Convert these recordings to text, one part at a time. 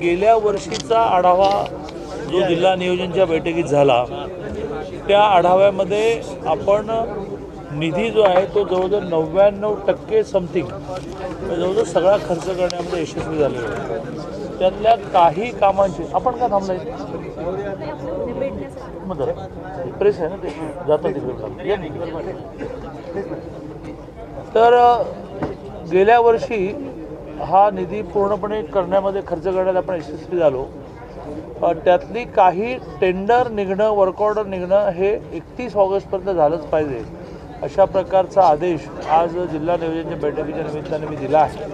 गेल्या वर्षीचा आढावा जो जिल्हा नियोजनच्या बैठकीत झाला त्या आढाव्यामध्ये आपण निधी जो आहे तो जवळजवळ नव्याण्णव टक्के समथिंग जवळजवळ सगळा खर्च करण्यामध्ये यशस्वी झालेलो आहे. त्यातल्या काही कामांची आपण का थांबलाय? प्रेस आहे ना ते? जातात तिकडे तर गेल्या वर्षी हा निधी पूर्णपणे करण्यामध्ये खर्च करण्यात आपण यशस्वी झालो. त्यातली काही टेंडर निघणं वर्कऑर्डर निघणं हे एकतीस ऑगस्टपर्यंत झालंच पाहिजे. अशा प्रकारचा आदेश आज जिल्हा नियोजनच्या बैठकीच्या निमित्ताने मी दिला आहे.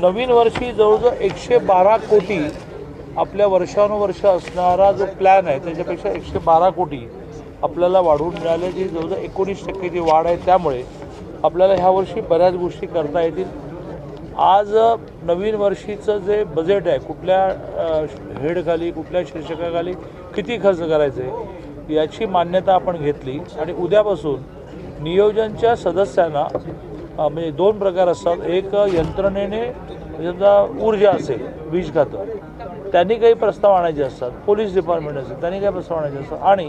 नवीन वर्षी जवळजवळ एकशे बारा कोटी आपल्या वर्षानुवर्ष असणारा जो प्लॅन आहे त्याच्यापेक्षा एकशे बारा कोटी आपल्याला वाढवून मिळाले. जी जवळजवळ एकोणीस टक्केची वाढ आहे त्यामुळे आपल्याला ह्या वर्षी बऱ्याच गोष्टी करता येतील. आज नवीन वर्षीचं जे बजेट आहे कुठल्या हेडखाली कुठल्या शीर्षकाखाली किती खर्च करायचे याची मान्यता आपण घेतली. आणि उद्यापासून नियोजनच्या सदस्यांना म्हणजे दोन प्रकार असतात. एक यंत्रणेने म्हणजे समजा ऊर्जा असेल वीज खातं. त्यांनी काही प्रस्ताव आणायचे असतात. पोलीस डिपार्टमेंट असेल त्यांनी काही प्रस्ताव आणायचे असतात. आणि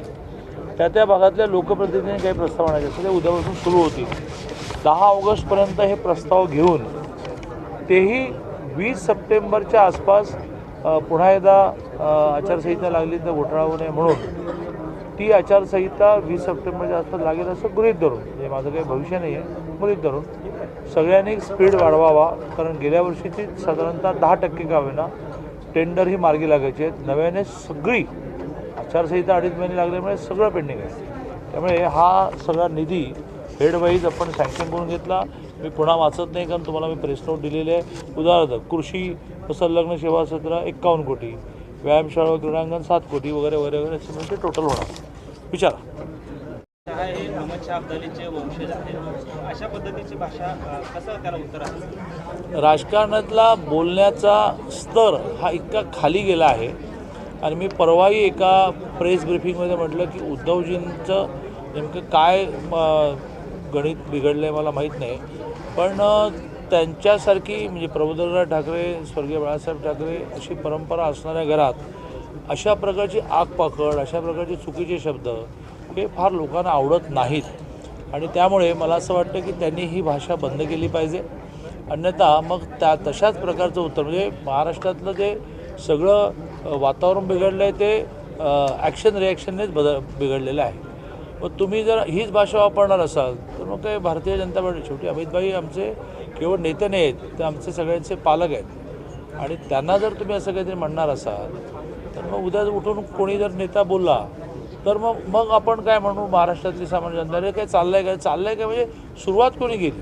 त्या त्या भागातल्या लोकप्रतिनिधींनी काही प्रस्ताव आणायचे असतात. ते उद्यापासून सुरू होतील. दहा ऑगस्टपर्यंत हे प्रस्ताव घेऊन तेही वीस सप्टेंबरच्या आसपास पुन्हा एकदा आचारसंहिता लागली तर घोटाळा होऊ नये म्हणून. ती आचारसंहिता वीस सप्टेंबरच्या आसपास लागेल असं गृहित धरून म्हणजे माझं काही भविष्य नाही आहे गृहीत धरून सगळ्यांनी स्पीड वाढवावा. कारण गेल्या वर्षीची साधारणतः दहा टक्के का होईना टेंडर ही मार्गी लागायची आहेत नव्याने सगळी आचारसंहिता अडीच महिने लागल्यामुळे सगळं पेंडिंग आहे. त्यामुळे हा सगळा निधी हेडवाईज आपण सँक्शन करून घेतला. मी पुन्हा वाचत नाही कारण तुम्हाला मी प्रेस नोट दिलेली आहे. उदाहरणार्थ कृषी व संलग्न सेवा क्षेत्र एक्कावन्न कोटी. व्यायामशाळा व क्रीडांगण सात कोटी वगैरे वगैरे वगैरे असे म्हणजे टोटल होणार. विचारा. हे अहमद शाह अब्दालीचे वंशज आहेत अशा पद्धतीची भाषा कसं त्याला उत्तर आहे राजकारणातला बोलण्याचा स्तर हा इतका खाली गेला आहे. आणि मी परवाही एका प्रेस ब्रिफिंगमध्ये म्हटलं की उद्धवजींचं नेमकं काय म, गणित बिघडलं आहे मला माहीत नाही. पण त्यांच्यासारखी म्हणजे प्रबोधनराव ठाकरे स्वर्गीय बाळासाहेब ठाकरे अशी परंपरा असणाऱ्या घरात अशा प्रकारची आगपाखड अशा प्रकारचे चुकीचे शब्द हे फार लोकांना आवडत नाहीत. आणि त्यामुळे मला असं वाटतं की त्यांनी ही भाषा बंद केली पाहिजे. अन्यथा मग त्या तशाच प्रकारचं उत्तर म्हणजे महाराष्ट्रातलं जे सगळं वातावरण बिघडलं आहे ते ॲक्शन रिॲक्शननेच बदल बिघडलेलं आहे. मग तुम्ही जर हीच भाषा वापरणार असाल तर मग काही भारतीय जनता पार्टी शेवटी अमितभाई आमचे केवळ नेते नाही आहेत ते आमचे सगळ्यांचे पालक आहेत. आणि त्यांना जर तुम्ही असं काहीतरी म्हणणार असाल तर मग उद्या उठून कोणी जर नेता बोलला तर मग मग आपण काय म्हणू? महाराष्ट्रातली सामान्य जनता अरे काय चाललं आहे काय? चाललं आहे काय म्हणजे सुरुवात कोणी केली?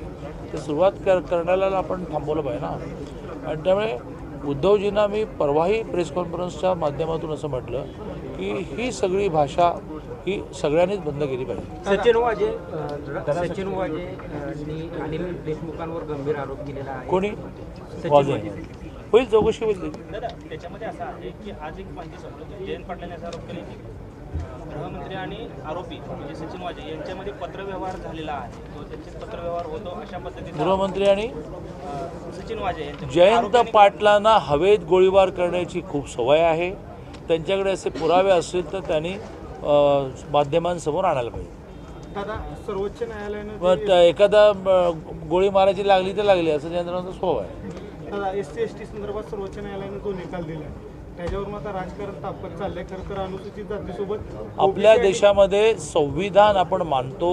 तर सुरुवात कर करण्याला आपण थांबवलं पाहिजे ना. आणि त्यामुळे उद्धवजींना मी परवाही प्रेस कॉन्फरन्सच्या माध्यमातून असं म्हटलं की ही सगळी भाषा ही सगळ्यांनीच बंद केली पाहिजे. सचिन वाजे सचिन. वाजे अनिल देशमुखांवर गंभीर आरोप केलेला आहे. कोणी? वाजे. होईल चौकशी होईल त्याच्यामध्ये असं आहे की आज एक माहिती येते. जयंत पाटलांनी असा आरोप केला की गृहमंत्री आणि आरोपी म्हणजे सचिन वाजे यांच्यामध्ये पत्रव्यवहार झालेला आहे. तो त्यांचे पत्रव्यवहार होतो अशा पद्धतीने गृहमंत्री आणि सचिन वाजे यांच्या जयंत पाटलांना हवेत गोळीबार करण्याची खूप सवय आहे. त्यांच्याकडे असे पुरावे असतील तर त्यांनी माध्यमांसमोर आणायला पाहिजे. सर्वोच्च न्यायालयानं एखादा गोळी मारायची लागली तर लागली असं जयंतरावांचा स्वभाव आहे. दादा एस सी एस टी संदर्भात सर्वोच्च न्यायालयानं जो निकाल दिलाय त्याच्यावर राजकारण तापत चाललंय. खरं तर अनुसूचित जातीसोबत आपल्या देशामध्ये संविधान आपण मानतो.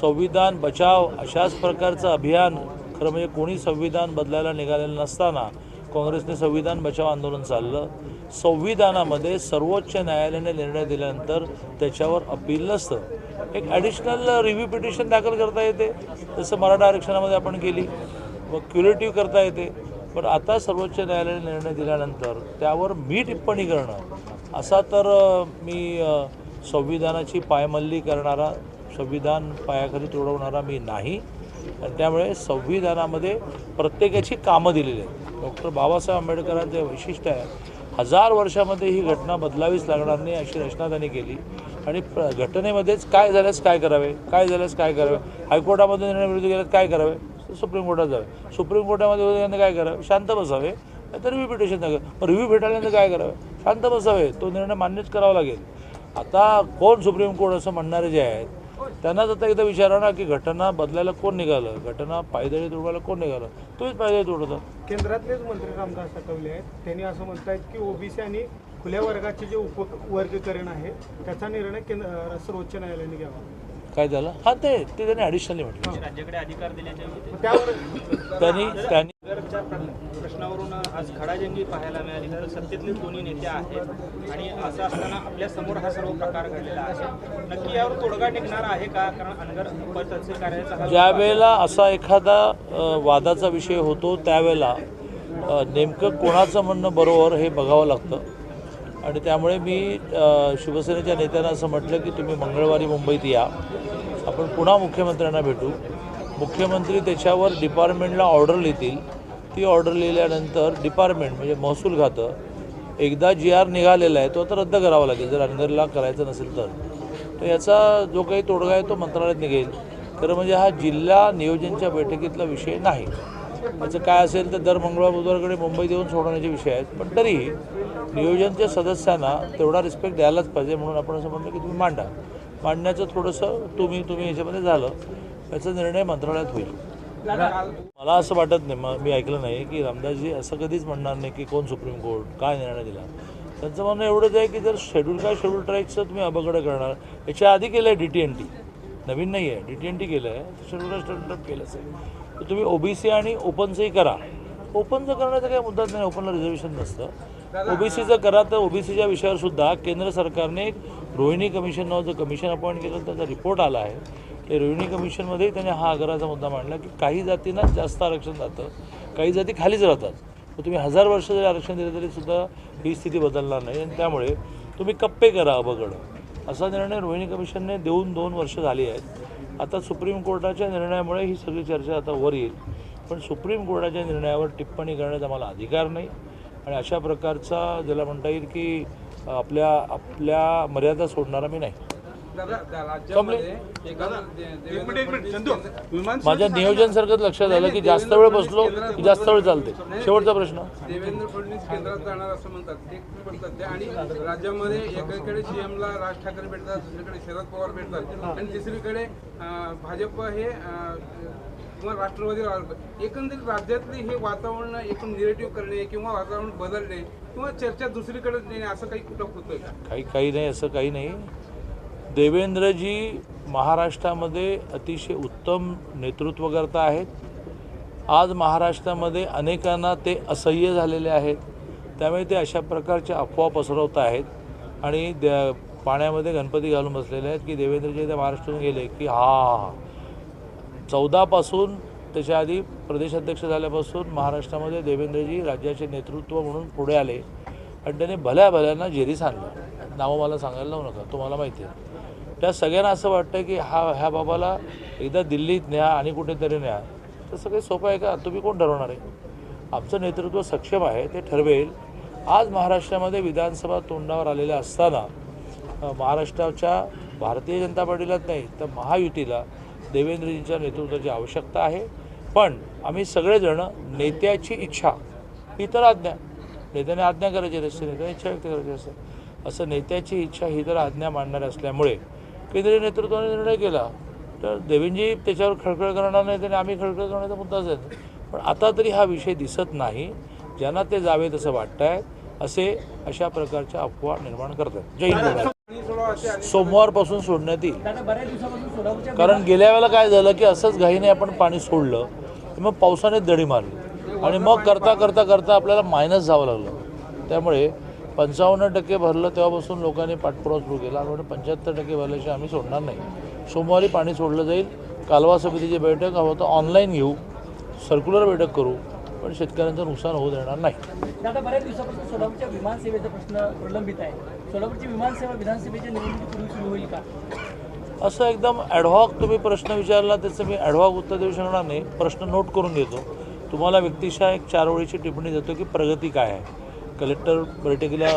संविधान बचाव अशाच प्रकारचं अभियान खरं म्हणजे कोणी संविधान बदलायला निघालेलं नसताना काँग्रेसने संविधान बचाव आंदोलन चाललं. संविधानामध्ये सर्वोच्च न्यायालयाने निर्णय दिल्यानंतर त्याच्यावर अपील नसतं. एक ॲडिशनल रिव्ह्यू पिटिशन दाखल करता येते. जसं मराठा आरक्षणामध्ये आपण केली. मग क्युरेटिव्ह करता येते. पण आता सर्वोच्च न्यायालयाने निर्णय दिल्यानंतर त्यावर मी टिप्पणी करणं. असा तर मी संविधानाची पायमल्ली करणारा संविधान पायाखाली तोडवणारा मी नाही. आणि त्यामुळे संविधानामध्ये प्रत्येकाची कामं दिलेली आहेत. डॉक्टर बाबासाहेब आंबेडकरांचं वैशिष्ट्य आहे हजार वर्षामध्ये ही घटना बदलावीच लागणार नाही अशी रचना त्यांनी केली. आणि प्र घटनेमध्येच काय झाल्यास काय करावे? काय झाल्यास काय करावे? हायकोर्टामध्ये निर्णय विरुद्ध गेल्यास काय करावे? सुप्रीम कोर्टात जावे. सुप्रीम कोर्टामध्ये वगैरे काय करावे? शांत बसावे. तर रिव्ह्यू पिटिशन दाखल रिव्ह्यू भेटायला काय करावं? शांत बसावे. तो निर्णय मान्यच करावा लागेल. आता कोण सुप्रीम कोर्ट असं म्हणणारे जे आहेत त्यांनाच आता एकदा विचारा ना की घटना बदलायला कोण निघालं? घटना पायदळी तुडवायला कोण निघालं? तुम्हीच पायदळी तोडता केंद्रातलेच मंत्री रामदास आठवले आहेत. त्यांनी असं म्हणतायत की ओबीसी आणि खुल्या वर्गाचे जे उप वर्गीकरण आहे त्याचा निर्णय केंद्र सर्वोच्च न्यायालयाने घ्यावा. काय झालं? हां ते ते त्यांनी ॲडिशनली म्हटलं. म्हणजे राज्याकडे अधिकार दिल्याच्या त्यांनी त्यांनी प्रश्नावरून आज खडाजंगी पाहायला मिळाली. तर सत्तेतले दोन्ही नेते आहेत. आणि असं असताना आपल्यासमोर हा सर्व प्रकार घडलेला आहे. नक्की यावर तोडगा निघणार आहे का? कारण अनगर उप तहसील कार्यालयाचा हा ज्या वेळेला असा एखादा वादाचा विषय होतो त्यावेळेला नेमकं कोणाचं म्हणणं बरोबर हे बघावं लागतं. आणि त्यामुळे मी शिवसेनेच्या नेत्यांना असं म्हटलं की तुम्ही मंगळवारी मुंबईत या. आपण पुन्हा मुख्यमंत्र्यांना भेटू. मुख्यमंत्री त्याच्यावर डिपार्टमेंटला ऑर्डर लिहितील. ती ऑर्डर लिहिल्यानंतर डिपार्टमेंट म्हणजे महसूल खातं एकदा जी आर निघालेला आहे तो आता रद्द करावा लागेल. जर अनगरला करायचं नसेल तर. तर याचा जो काही तोडगा आहे तो मंत्रालयात निघेल. खरं म्हणजे हा जिल्हा नियोजनच्या बैठकीतला विषय नाही. त्याचं काय असेल तर दर मंगळवार बुधवारकडे मुंबईत येऊन सोडवण्याचे विषय आहेत. पण तरीही नियोजनच्या सदस्यांना तेवढा रिस्पेक्ट द्यायलाच पाहिजे म्हणून आपण असं म्हणतो की तुम्ही मांडा. मांडण्याचं थोडंसं तुम्ही तुम्ही याच्यामध्ये झालं. याचा निर्णय मंत्रालयात होईल. मला असं वाटत नाही मग मी ऐकलं नाही की रामदासजी असं कधीच म्हणणार नाही की कोण सुप्रीम कोर्ट काय निर्णय दिला. त्यांचं म्हणणं एवढंच आहे की जर शेड्यूल काय शेड्यूल ट्राईकचं तुम्ही अबगडं करणार. याच्या आधी केलं आहे डी टी एन टी. नवीन नाही आहे डी टी एन टी केलं आहे शेड्यूल स्टँडर्ड केलंच आहे. तर तुम्ही ओबीसी आणि ओपनचंही करा. ओपनचं करण्याचा काही मुद्दाच नाही. ओपनला रिझर्वेशन नसतं. ओबीसीचं करा तर ओबीसीच्या विषयावर सुद्धा केंद्र सरकारने एक रोहिणी कमिशन नावाचं कमिशन अपॉइंट केलं त्याचा रिपोर्ट आला आहे. ते रोहिणी कमिशनमध्येही त्याने हा आग्रहाचा मुद्दा मांडला की काही जातींना जास्त आरक्षण जातं काही जाती खालीच राहतात. तर तुम्ही हजार वर्ष जरी आरक्षण दिलं तरी सुद्धा ही स्थिती बदलणार नाही. आणि त्यामुळे तुम्ही कप्पे करा अबगड असा निर्णय रोहिणी कमिशनने देऊन दोन वर्ष झाली आहेत. आता सुप्रीम कोर्टाच्या निर्णयामुळे ही सगळी चर्चा आता वर येईल. पण सुप्रीम कोर्टाच्या निर्णयावर टिप्पणी करण्याचा मला अधिकार नाही. आणि अशा प्रकारचा ज्याला म्हणता येईल की आपल्या आपल्या मर्यादा सोडणारा मी नाही. माझ्या नियोजन सारखं लक्षात आलं की जास्त वेळ बसलो की जास्त वेळ चालते. शेवटचा प्रश्न. देवेंद्र फडणवीस केंद्रात जाणार असं म्हणतात. ते म्हणतात ते आणि राज्यामध्ये एकीकडे सीएमला राज ठाकरे भेटतात दुसरीकडे शरद पवार भेटतात. आणि तिसरीकडे भाजप हे किंवा राष्ट्रवादी एकंदरीत राज्यातले हे वातावरण एकूण निगेटिव्ह करणे किंवा वातावरण बदलणे किंवा चर्चा दुसरीकडे नेणे असं काही कुठं होतंय का? काही काही नाही असं काही नाही. देवेंद्रजी महाराष्ट्रामध्ये अतिशय उत्तम नेतृत्वकर्ता आहेत. आज महाराष्ट्रामध्ये अनेकांना ते असह्य झालेले आहेत. त्यामुळे ते अशा प्रकारच्या अफवा पसरवत आहेत. आणि द्या पाण्यामध्ये गणपती घालून बसलेले आहेत की देवेंद्रजी त्या महाराष्ट्रातून गेले की हा. चौदापासून त्याच्या आधी प्रदेशाध्यक्ष झाल्यापासून महाराष्ट्रामध्ये देवेंद्रजी राज्याचे नेतृत्व म्हणून पुढे आले. आणि त्याने भल्या भल्यांना जेरीस आणलं. नावं मला सांगायला लावू नका तुम्हाला माहिती आहे. त्या सगळ्यांना असं वाटतं की हा ह्या बाबाला एकदा दिल्लीत न्या आणि कुठेतरी न्या. तसं काही सोपं आहे का? तुम्ही कोण ठरवणार आहे? आमचं नेतृत्व सक्षम आहे ते ठरवेल. आज महाराष्ट्रामध्ये विधानसभा तोंडावर आलेल्या असताना महाराष्ट्राच्या भारतीय जनता पार्टीलाच नाही तर महायुतीला. देवेंद्रजींच्या नेतृत्वाची आवश्यकता आहे. पण आम्ही सगळेजण नेत्याची इच्छा ही तर आज्ञा नेत्याने आज्ञा करायची असते नेत्याने इच्छा व्यक्त करायची असते असं नेत्याची इच्छा ही तर आज्ञा मांडणार असल्यामुळे केंद्रीय नेतृत्वाने निर्णय केला. तर देवेंद्रजी त्याच्यावर खळखळ करणार नाही त्याने आम्ही खळखळ करण्याचा मुद्दाच आहे. पण आता तरी हा विषय दिसत नाही. ज्यांना ते जावेत असं वाटत आहे असे अशा प्रकारच्या अफवा निर्माण करतात. जय सोमवारपासून सोडण्यात येईल. कारण गेल्या वेळेला काय झालं की असंच घाईने आपण पाणी सोडलं मग पावसाने दडी मारली. आणि मग करता करता करता आपल्याला मायनस जावं लागलं. त्यामुळे पंचावन्न टक्के भरलं तेव्हापासून लोकांनी पाठपुरावा सुरू केला. आणि पंच्याहत्तर टक्के भरल्याशिवाय आम्ही सोडणार नाही. सोमवारी पाणी सोडलं जाईल. कालवा समितीची बैठक हवं तर ऑनलाईन घेऊ. सर्क्युलर बैठक करू. पण शेतकऱ्यांचं नुकसान होऊ देणार नाही. दादा विमानसेवा विधानसभेच्या निवडणुकीपूर्वी सुरू होईल का? असं एकदम ॲडव्हॉक तुम्ही प्रश्न विचारला त्याचं मी ॲडव्हॉक उत्तर देऊ शकणार नाही. प्रश्न नोट करून घेतो तुम्हाला व्यक्तिशः एक चार ओळीची टिप्पणी देतो की प्रगती काय आहे. कलेक्टर बैठकीला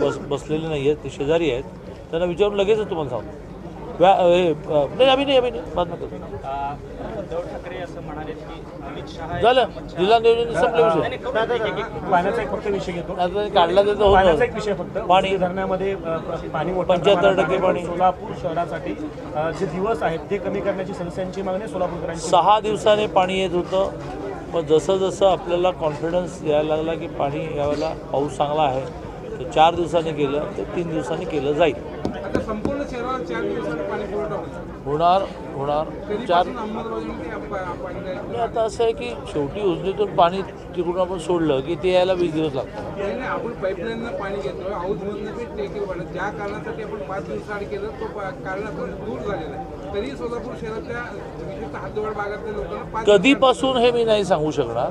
बस बसलेले नाही आहेत ते शेजारी आहेत. त्यांना विचारून लगेचच तुम्हाला सांगतो. नाही अभि नाही अभि नाही. बाद में करतो. अ, उद्धव ठाकरे असं म्हणाले की अमित शहा झालं जिल्हा नियोजन संपले विषय पाण्याचा एक फक्त विषय घेतो. आता काढला तर होत पाण्याचा एक विषय फक्त. पाणी. धरणामध्ये पाणी मोठ्या 75% प्रमाणात आहे. पाणी. सोलापूर शहरासाठी जे दिवस आहेत ते कमी करण्याची सदस्यांची मागणी सोलापूरकरांची. सहा दिवसाने पाणी येत होतं. मग जसं जसं आपल्याला कॉन्फिडन्स यायला लागला की पाणी यावेळेला पाऊस चांगला आहे तर चार दिवसांनी केलं ते तीन दिवसांनी केलं जाईल. आता संपूर्ण शहराला चार दिवसांनी पाणी पुरवठा होईल होणार होणार. चार आणि आता असं आहे की शेवटी उजनीतून पाणी तिकडून आपण सोडलं की ते यायला वीस दिवस लागतात. नाही, नाही, आपण पाईपलाईननं पाणी घेतो हाऊसमधनं बी टेके पाणी ज्या कारणासाठी आपण पाच दिवसाआड केलं तो पा- कारण आपण दूर झालेला आहे. तरी सोलापूर शहरातल्या विशेषतः हद्दवाड भागातल्या लोकांना पाच कधीपासून हे मी नाही सांगू शकणार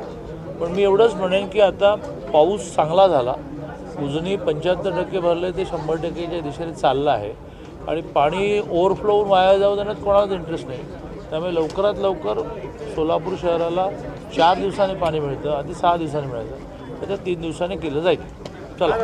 पण मी एवढंच म्हणेन की आता पाऊस चांगला झाला. उजनी पंच्याहत्तर टक्के भरले ते शंभर टक्केच्या दिशेने चाललं आहे. आणि पाणी ओव्हरफ्लो होऊन वाया जाऊ देण्यात कोणालाच इंटरेस्ट नाही. त्यामुळे लवकरात लवकर सोलापूर शहराला चार दिवसांनी पाणी मिळतं आधी सहा दिवसांनी मिळतं. तर तीन दिवसांनी केलं जाईल. चला.